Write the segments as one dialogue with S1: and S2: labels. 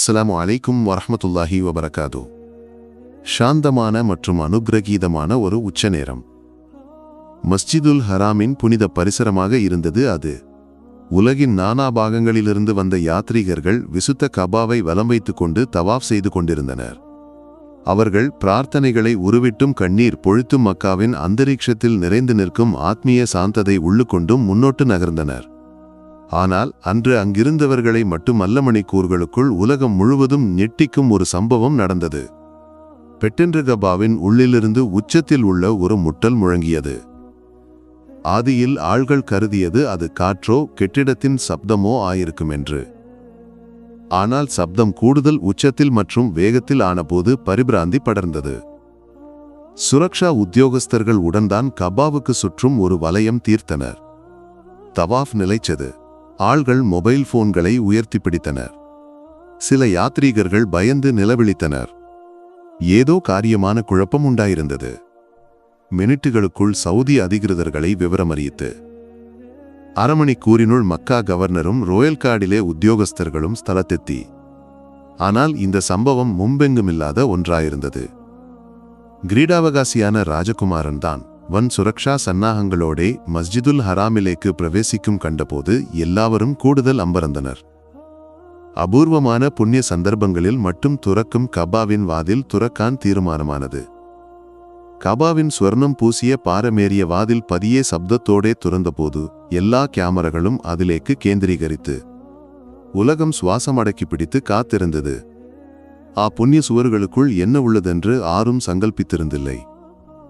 S1: அஸ்ஸலாமு அலைக்கும் வரஹ்மத்துல்லாஹி வபரகாது. சாந்தமான மற்றும் அனுகிரகீதமான ஒரு உச்ச நேரம். மஸ்ஜிதுல் ஹராமின் புனித பரிசரமாக இருந்தது அது. உலகின் நானா பாகங்களிலிருந்து வந்த யாத்ரீகர்கள் விசுத்த கபாவை வலம் வைத்துக் கொண்டு தவாஃப் செய்து கொண்டிருந்தனர். அவர்கள் பிரார்த்தனைகளை உருவிட்டும் கண்ணீர் பொழுத்தும் மக்காவின் அந்தரீட்சத்தில் நிறைந்து நிற்கும் ஆத்மீய சாந்ததை உள்ளுக்கொண்டும் முன்னோட்டு நகர்ந்தனர். ஆனால் அன்று அங்கிருந்தவர்களை மட்டுமல்ல மணிக்கூர்களுக்குள் உலகம் முழுவதும் நெட்டிக்கும் ஒரு சம்பவம் நடந்தது. பெட்டென்றுகபாவின் உள்ளிலிருந்து உச்சத்தில் உள்ள ஒரு முட்டல் முழங்கியது. ஆதியில் ஆள்கள் கருதியது அது காற்றோ கெட்டிடத்தின் சப்தமோ ஆயிருக்கும் என்று ஆனால் சப்தம் கூடுதல் உச்சத்தில் மற்றும் வேகத்தில் ஆனபோது பரிபிராந்தி படர்ந்தது. சுரக்ஷா உத்தியோகஸ்தர்கள் உடன்தான் கபாவுக்கு சுற்றும் ஒரு வலயம் தீர்த்தனர். தவாஃப் நிலைச்சது. ஆள்கள் மொபைல் போன்களை உயர்த்தி பிடித்தனர். சில யாத்ரீகர்கள் பயந்து நிலவிழித்தனர். ஏதோ காரியமான குழப்பம் உண்டாயிருந்தது. மினிட்டுகளுக்குள் சவுதி அதிகிருதர்களை விவரமறியித்து அரமணி கூறினுள் மக்கா கவர்னரும் ரோயல் கார்டிலே உத்தியோகஸ்தர்களும் ஸ்தலத்தெத்தி. ஆனால் இந்த சம்பவம் மும்பெங்குமில்லாத ஒன்றாயிருந்தது. கிரீடாவகாசியான ராஜகுமாரன் தான் வன் சுரக்ஷா சன்னாகங்களோடே மஸ்ஜிதுல் ஹராமிலேக்கு பிரவேசிக்கும் கண்டபோது எல்லாவரும் கூடுதல் அம்பரந்தனர். அபூர்வமான புண்ணிய சந்தர்ப்பங்களில் மட்டும் துறக்கும் கபாவின் வாதில் துறக்கான் தீர்மானமானது. கபாவின் சுவர்ணம் பூசிய பாரமேறிய வாதில் பதியே சப்தத்தோடே துறந்தபோது எல்லா கேமராக்களும் அதிலேக்கு கேந்திரீகரித்து உலகம் சுவாசம் அடக்கி பிடித்து காத்திருந்தது. ஆ புண்ணிய சுவர்களுக்குள் என்ன உள்ளதென்று ஆரும் சங்கல்பித்திருந்தில்லை.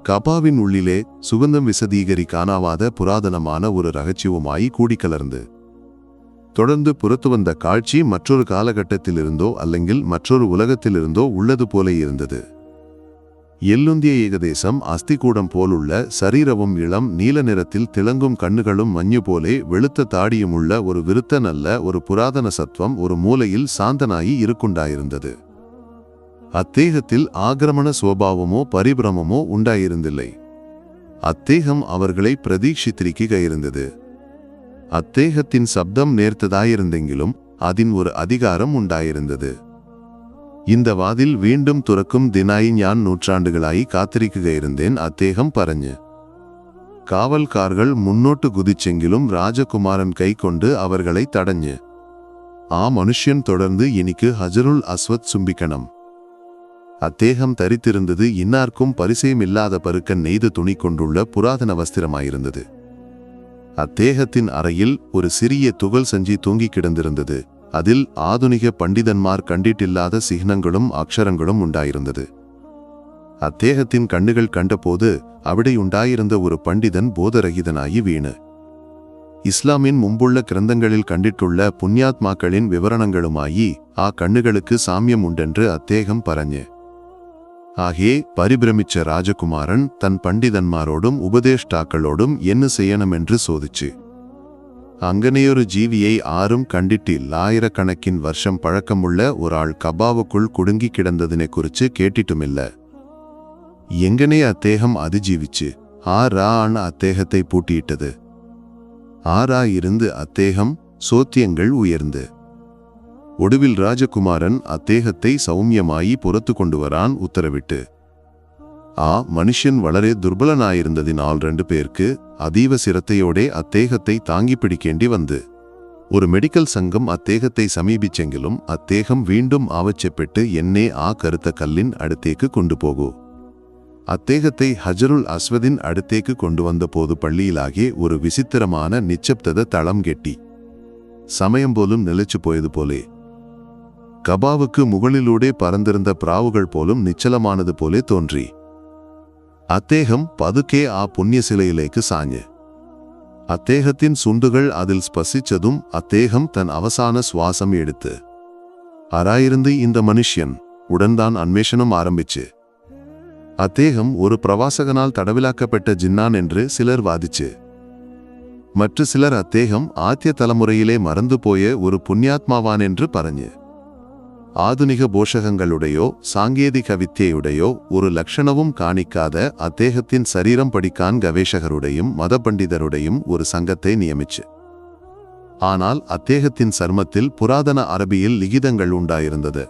S1: கபாவின் உள்ளிலே சுகந்தம் விசதீகரி காணாவாத புராதனமான ஒரு ரகச்சியமாய் கூடிக்கலர்ந்து. தொடர்ந்து புறத்து வந்த காட்சி மற்றொரு காலகட்டத்திலிருந்தோ அல்லங்கில் மற்றொரு உலகத்திலிருந்தோ உள்ளது போல இருந்தது. எல்லுந்திய ஏகதேசம் அஸ்திகூடம் போலுள்ள சரீரவும் இளம் நீல நிறத்தில் திளங்கும் கண்ணுகளும் மஞ்சு போலே வெளுத்த தாடியும் உள்ள ஒரு விருத்த நல்ல ஒரு புராதன சத்வம் ஒரு மூலையில் சாந்தனாயி இருக்குண்டாயிருந்தது. அத்தேகத்தில் ஆக்கிரமண சுவாவமோ பரிபிரமமோ உண்டாயிருந்தில்லை. அத்தேகம் அவர்களை பிரதீட்சித்திரிக்க அத்தேகத்தின் சப்தம் நேர்த்ததாயிருந்தெங்கிலும் அதன் ஒரு அதிகாரம் உண்டாயிருந்தது. இந்த வாதில் வீண்டும் துறக்கும் தினாய் ஞான் நூற்றாண்டுகளாய் காத்திரிக்க இருந்தேன் அத்தேகம் பறஞ்சு காவல்கார்கள் முன்னோட்டு குதிச்செங்கிலும் ராஜகுமாரன் கை கொண்டு அவர்களை தடஞ்சு. ஆ மனுஷன் தொடர்ந்து இனிக்கு ஹஜருல் அஸ்வத் சும்பிக்கணும். அத்தேகம் தரித்திருந்தது இன்னார்க்கும் பரிசையும் இல்லாத பருக்கன் நெய்து துணி கொண்டுள்ள புராதன வஸ்திரமாயிருந்தது. அத்தேகத்தின் அறையில் ஒரு சிறிய துகள் சஞ்சி தூங்கிக் கிடந்திருந்தது. அதில் ஆதுனிக பண்டிதன்மார் கண்டிட்டில்லாத சிஹ்னங்களும் அக்ஷரங்களும் உண்டாயிருந்தது. அத்தேகத்தின் கண்ணுகள் கண்டபோது அவிடையுண்டாயிருந்த ஒரு பண்டிதன் போதரகிதனாயி வீணு. இஸ்லாமின் முன்புள்ள கிரந்தங்களில் கண்டிட்டுள்ள புண்ணியாத்மாக்களின் விவரணங்களுமாயி ஆ கண்ணுகளுக்கு சாமியம் உண்டென்று அத்தேகம் பரஞ்சு. ஆகே பரிபிரமிச்ச ராஜகுமாரன் தன் பண்டிதன்மாரோடும் உபதேஷ்டாக்களோடும் என்ன செய்யணுமென்று சோதிச்சு. அங்கனையொரு ஜீவியை ஆரும் கண்டிட்டில் ஆயிரக்கணக்கின் வருஷம் பழக்கமுள்ள ஒரு ஆள் கபாவுக்குள் குடுங்கி கிடந்ததினை குறிச்சு கேட்டிட்டுமில்ல. எங்கனே அத்தேகம் அதிஜீவிச்சு ஆரா ஆன அத்தேகத்தை பூட்டியிட்டது. ஆரா இருந்து அத்தேகம் சோத்தியங்கள் உயர்ந்து. ஒடுவில் ராஜகுமாரன் அத்தேகத்தை சௌமியமாயி புறத்து கொண்டு வரான் உத்தரவிட்டு ஆ மனுஷன் வளரே துர்பலனாயிருந்ததினால் ரெண்டு பேருக்கு அதீவ சிரத்தையோடே அத்தேகத்தை தாங்கி பிடிக்கேண்டி வந்து ஒரு மெடிக்கல் சங்கம் அத்தேகத்தை சமீபிச்செங்கிலும் அத்தேகம் வீண்டும் ஆவச்சப்பெட்டு என்னே ஆ கருத்த கல்லின் அடுத்தேக்கு கொண்டு போகு அத்தேகத்தை ஹஜருல் அஸ்வதின் அடுத்தேக்கு கொண்டு வந்த போது பள்ளியிலாகே ஒரு விசித்திரமான நிச்சப்தத தளம் கெட்டி சமயம் போலும் நிலைச்சு போயது போலே கபாவுக்கு முகளிலூடே பறந்திருந்த பிராவுகள் போலும் நிச்சலமானது போலே தோன்றி. அத்தேகம் பதுக்கே ஆ புண்ணிய சிலையிலேக்கு சாஞ்சு. அத்தேகத்தின் சுண்டுகள் அதில் ஸ்பசிச்சதும் அத்தேகம் தன் அவசான சுவாசம் எடுத்து. அராயிருந்து இந்த மனுஷ்யன் உடன்தான் அன்வேஷனம் ஆரம்பிச்சு. அத்தேகம் ஒரு பிரவாசகனால் தடவிலாக்கப்பட்ட ஜின்னான் என்று சிலர் வாதிச்சு. மற்ற சிலர் அத்தேகம் ஆத்திய தலைமுறையிலே மறந்து போய ஒரு புண்ணியாத்மாவான் என்று பறஞ்சு ஆதுனிக போஷகங்களுடையோ சாங்கேதிக வித்தியையுடையோ ஒரு லட்சணவும் காணிக்காத அத்தேகத்தின் சரீரம் படிக்கான் கவேஷகருடையும் மத பண்டிதருடையும் ஒரு சங்கத்தை நியமிச்சு. ஆனால் அத்தேகத்தின் சர்மத்தில் புராதன அரபியில் லிகிதங்கள் உண்டாயிருந்தது.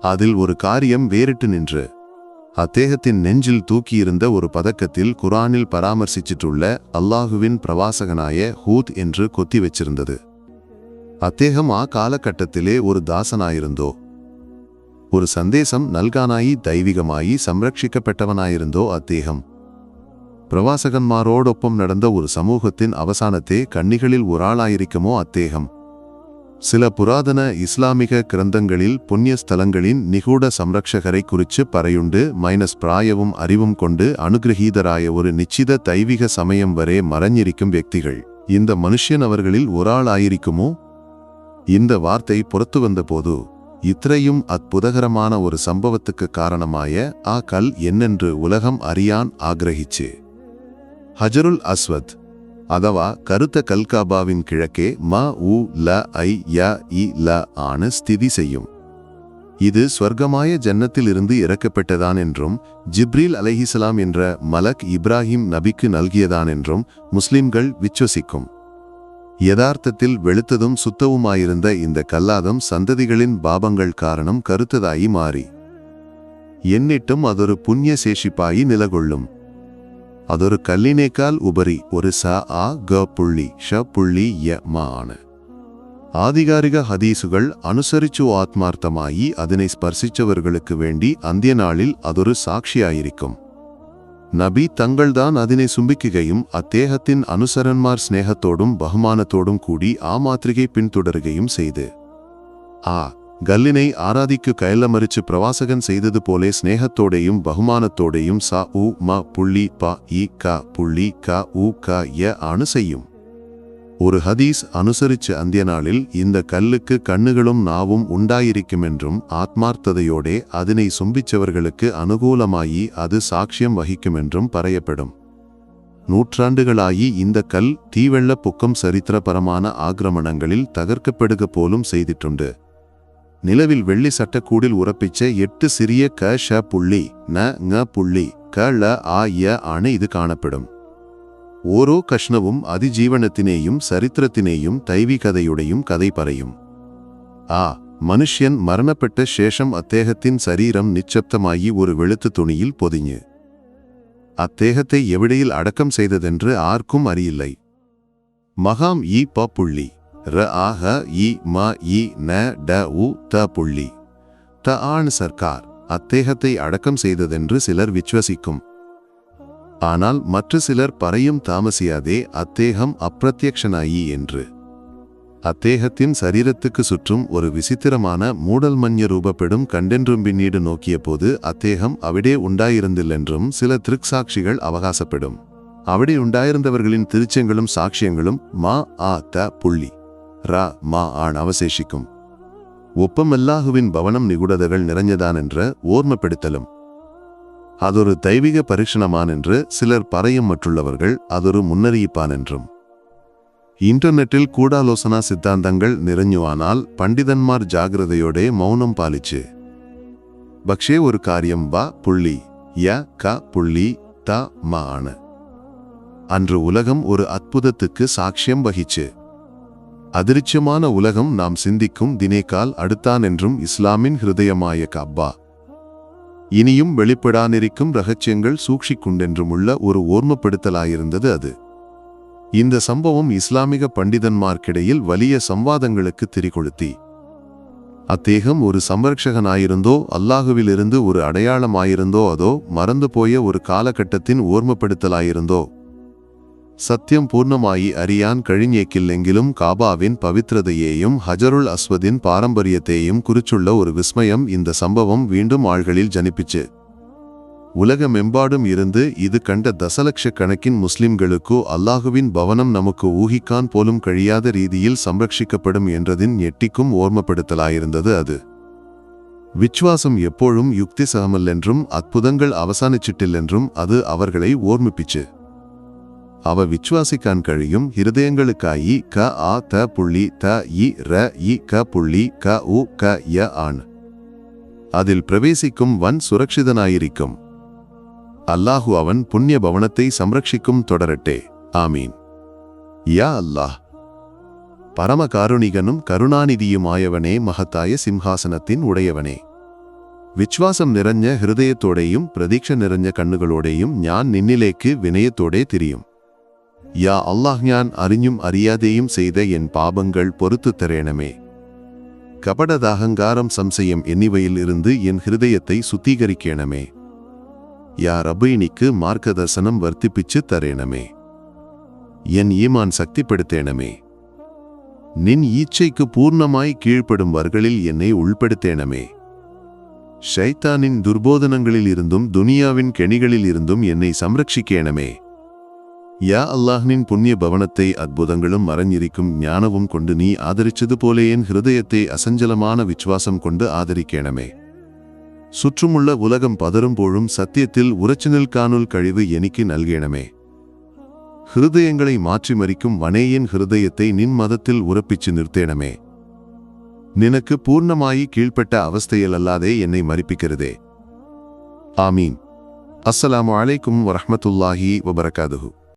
S1: அதில் ஒரு காரியம் வேறிட்டு நின்று அத்தேகத்தின் நெஞ்சில் தூக்கியிருந்த ஒரு பதக்கத்தில் குரானில் பராமர்சிச்சிட்டுள்ள அல்லாஹுவின் பிரவாசகனாய ஹூத் என்று கொத்தி வச்சிருந்தது. അദ്ദേഹം ആ കാലഘട്ടത്തിലെ ഒരു ദാസനായിരുന്നോ ഒരു സന്ദേശം നൽകാനായി ദൈവികമായി സംരക്ഷിക്കപ്പെട്ടവനായിരുന്നോ അദ്ദേഹം പ്രവാസകന്മാരോടൊപ്പം നടന്ന ഒരു സമൂഹത്തിൻ അവസാനത്തെ കണ്ണികളിൽ ഒരാളായിരിക്കുമോ அத்தேகம்? சில புராதன இஸ்லாமிக கிரந்தங்களில் புண்ணிய ஸ்தலங்களின் நிகூட சம்ரக்ஷகரை குறித்து பறையுண்டு மைனஸ் பிராயவும் அறிவும் கொண்டு அனுகிரகீதராய ஒரு நிச்சித தைவிக சமயம் வரை மறைஞ்சிருக்கும் வியக்திகள் இந்த மனுஷன் அவர்களில் ஒராளாயிருக்குமோ இந்த வார்த்தை புறத்து வந்தபோது இத்திரையும் அற்புதகரமான ஒரு சம்பவத்துக்கு காரணமாய ஆ கல் என்னென்று உலகம் அறியான் ஆகிரகிச்சு ஹஜருல் அஸ்வத் அதவா கருத்த கல்காபாவின் கிழக்கே ம உ ல ஐ ய இ ல ஆன ஸ்திதி செய்யும். இது ஸ்வர்க்கமாய ஜன்னத்திலிருந்து இறக்கப்பட்டதான் என்றும் ஜிப்ரீல் அலைஹிசலாம் என்ற மலக் இப்ராஹிம் நபிக்கு நல்கியதான் என்றும் முஸ்லிம்கள் விச்சுவசிக்கும். யதார்த்தத்தில் வெளுத்ததும் சுத்தவுமாயிருந்த இந்த கல்லாதம் சந்ததிகளின் பாபங்கள் காரணம் கருத்ததாயி மாறி. என்னிட்டும் அதொரு புண்ணிய சேஷிப்பாயி நிலகொள்ளும். அதொரு கல்லினேக்கால் உபரி ஒரு ச ஆ க புள்ளி ஷ புள்ளி ய ம ஆன. ஆதிகாரிக ஹதீசுகள் அனுசரிச்சு ஆத்மார்த்தமாயி அதனை ஸ்பர்சிச்சவர்களுக்கு வேண்டி அந்திய நாளில் அதொரு சாட்சியாயிருக்கும். நபி தங்கள்தான் அதனை சும்பிக்குகையும் அத்தேகத்தின் அனுசரன்மார் ஸ்நேகத்தோடும் பகுமானத்தோடும் கூடி ஆ மாத்திரிகை பின்தொடருகையும் செய்து. ஆ கல்லினை ஆராதிக்கு கயலமரிச்சு பிரவாசகன் செய்தது போலே ஸ்நேகத்தோடையும் பகுமானத்தோடையும் சா உ ம புள்ளி ப இ க புள்ளி க உ க ய அணு செய்யும். ஒரு ஹதீஸ் அனுசரிச்சு அந்திய நாளில் இந்த கல்லுக்கு கண்ணுகளும் நாவும் உண்டாயிருக்குமென்றும் ஆத்மார்த்ததையோடே அதனை சும்பிச்சவர்களுக்கு அனுகூலமாயி அது சாட்சியம் வகிக்குமென்றும் பறையப்படும் நூற்றாண்டுகளாயி இந்த கல் தீவெள்ள புக்கம் சரித்திரபரமான ஆக்கிரமணங்களில் தகர்க்கப்படுக போலும் செய்திட்டுண்டு நிலவில் வெள்ளி சட்டக்கூடில் உறப்பிச்ச எட்டு சிறிய க ஷ புள்ளி ந ங புள்ளி க ல ஆ ய ஆன இது காணப்படும். ஓரோ கஷ்ணவும் அதிஜீவனத்தினேயும் சரித்திரத்தினேயும் கதையுடையும் கதை பறையும். ஆ மனுஷியன் மரணப்பட்ட சேஷம் அத்தேகத்தின் சரீரம் நிச்சப்தமாகி ஒரு வெளுத்து துணியில் பொதிஞ்சு. அத்தேகத்தை எவிடையில் அடக்கம் செய்ததென்று ஆர்க்கும் அறியில்லை. மகாம் இ ப புள்ளி. ர ஆக இ ம இ ந ட உ த புள்ளி. த ஆண் சர்க்கார். அத்தேகத்தை அடக்கம் செய்ததென்று சிலர் விச்சுவசிக்கும். ஆனால் மற்ற சிலர் பறையும் தாமசியாதே அத்தேகம் அப்பிரத்யக்ஷனாயி என்று. அத்தேகத்தின் சரீரத்துக்கு சுற்றும் ஒரு விசித்திரமான மூடல் மஞ்ச ரூபப்பெடும் கண்டென்றும் பின்னீடு நோக்கிய போது அத்தேகம் அவிடே உண்டாயிருந்தில்லென்றும் சில திருக்சாட்சிகள் அவகாசப்படும். அவிடே உண்டாயிருந்தவர்களின் திருச்செங்களும் சாட்சியங்களும் மா ஆ த புள்ளி ரா மா ஆண் அவசேஷிக்கும். ஒப்பமல்லாஹுவின் பவனம் நிகுடதகள் நிறைஞ்சதான் என்ற ஓர்மப்படுத்தலும். அதொரு தெய்வீக பரீட்சணமான் என்று சிலர் பறையும் மற்றுள்ளவர்கள் அதொரு முன்னறியிப்பான் என்றும் இன்டர்நெட்டில் கூடாலோசனா சித்தாந்தங்கள் நிறைஞ்சுவானால் பண்டிதன்மார் ஜாகிரதையோடே மௌனம் பாலிச்சு. பக்ஷே ஒரு காரியம் வா புள்ளி ய க புள்ளி த ம ஆன. அன்று உலகம் ஒரு அற்புதத்துக்கு சாட்சியம் வகிச்சு. அதிருச்சமான உலகம் நாம் சிந்திக்கும் தினேக்கால் அடுத்தான் என்றும் இஸ்லாமின் ஹிருதயமாய கப்பா இனியும் வெளிப்படானிருக்கும் ரகசியங்கள் சூழ்ச்சிக்குண்டென்றுமுள்ள ஒரு ஓர்மப்படுத்தலாயிருந்தது அது. இந்த சம்பவம் இஸ்லாமிக பண்டிதன்மார்க்கிடையில் வலிய சம்வாதங்களுக்கு திரிகொளுத்தி. அத்தேகம் ஒரு சம்ரக்ஷகனாயிருந்தோ அல்லாஹுவிலிருந்து ஒரு அடையாளமாயிருந்தோ அதோ மறந்து போய ஒரு காலகட்டத்தின் ஓர்மப்படுத்தலாயிருந்தோ. சத்தியம் பூர்ணமாயி அறியான் கழிஞ்சேக்கில்லெங்கிலும் காபாவின் பவித்ரதையேயும் ஹஜருல் அஸ்வதின் பாரம்பரியத்தையும் குறிச்சுள்ள ஒரு விஸ்மயம் இந்த சம்பவம் வீண்டும் ஆள்களில் ஜனிப்பிச்சு உலகமெம்பாடும் இருந்து இது கண்ட தசலட்சக்கணக்கின் முஸ்லிம்களுக்கு அல்லாஹுவின் பவனம் நமக்கு ஊகிக்கான் போலும் கழியாத ரீதியில் சம்ரட்சிக்கப்படும் என்றதின் எட்டிக்கும் ஓர்மப்படுத்தலாயிருந்தது அது விச்வாசம் எப்போழும் யுக்தி சகமல்லென்றும் அற்புதங்கள் அவசானிச்சிட்டில்லென்றும் அது அவர்களை ஓர்மிப்பிச்சு அவ விச்சுவாசிக்கான் கழியும் ஹிருதயங்களுக்காயி க ஆ த புள்ளி த இ ர இ க புள்ளி க உ க ய ஆன் அதில் பிரவேசிக்கும் வன் சுரக்ஷிதனாயிருக்கும் அல்லாஹு அவன் புண்ணிய பவனத்தை சம்ரட்சிக்கும் தொடரட்டே ஆமீன் யா அல்லாஹ் பரம பரமகாருணிகனும் கருணாநிதியுமாயவனே மகத்தாய சிம்ஹாசனத்தின் உடையவனே விச்வாசம் நிறைஞ்ச ஹிருதயத்தோடையும் பிரதீட்ச நிறைஞ்ச கண்ணுகளோடையும் ஞான் நின்னிலேக்கு வினயத்தோடே தெரியும் யா அல்லாஹ் ஞான் அறிഞ്ഞും அறியாதேயும் செய்த என் பாபங்கள் பொறுத்து தரேனமே. கபடதாகங்காரம் சம்சயம் எண்ணிவையில் இருந்து என் ஹிருதயத்தை சுத்திகரிக்கேனமே. யா ரபீனிக்கு மார்க்க தர்சனம் வர்த்திப்பிச்சு தரேனமே. என் ஈமான் சக்திப்படுத்தேனமே. நின் ஈச்சைக்கு பூர்ணமாய் கீழ்ப்படும் வர்களில் என்னை உள்படுத்தேனமே. ஷைத்தானின் துர்போதனங்களில் இருந்தும் துனியாவின் கெணிகளில் இருந்தும் என்னை சம்ரட்சிக்கேனமே. யா அல்லாஹ்னின் புண்ணிய பவனத்தை அற்புதங்களும் மறைஞ்சிரிக்கும் ஞானவும் கொண்டு நீ ஆதரிச்சது போலே என் ஹிருதயத்தை அசஞ்சலமான விசுவாசம் கொண்டு ஆதரிக்கேனமே சுற்றுமுள்ள உலகம் பதறும் போழும் சத்தியத்தில் உரச்சினில் காணுல் கழிவு எனக்கு நல்கேனமே ஹிருதயங்களை மாற்றி மறிக்கும் வனேயின் ஹிருதயத்தை நின் மதத்தில் உறப்பிச்சு நிறுத்தேனமே நினக்கு பூர்ணமாயி கீழ்ப்பட்ட அவஸ்தையில் அல்லாதே என்னை மறிப்பிக்கிறதே ஆமீன் அஸ்ஸலாமு அலைக்கும் வரஹ்மத்துல்லாஹி வபரகாதுஹூ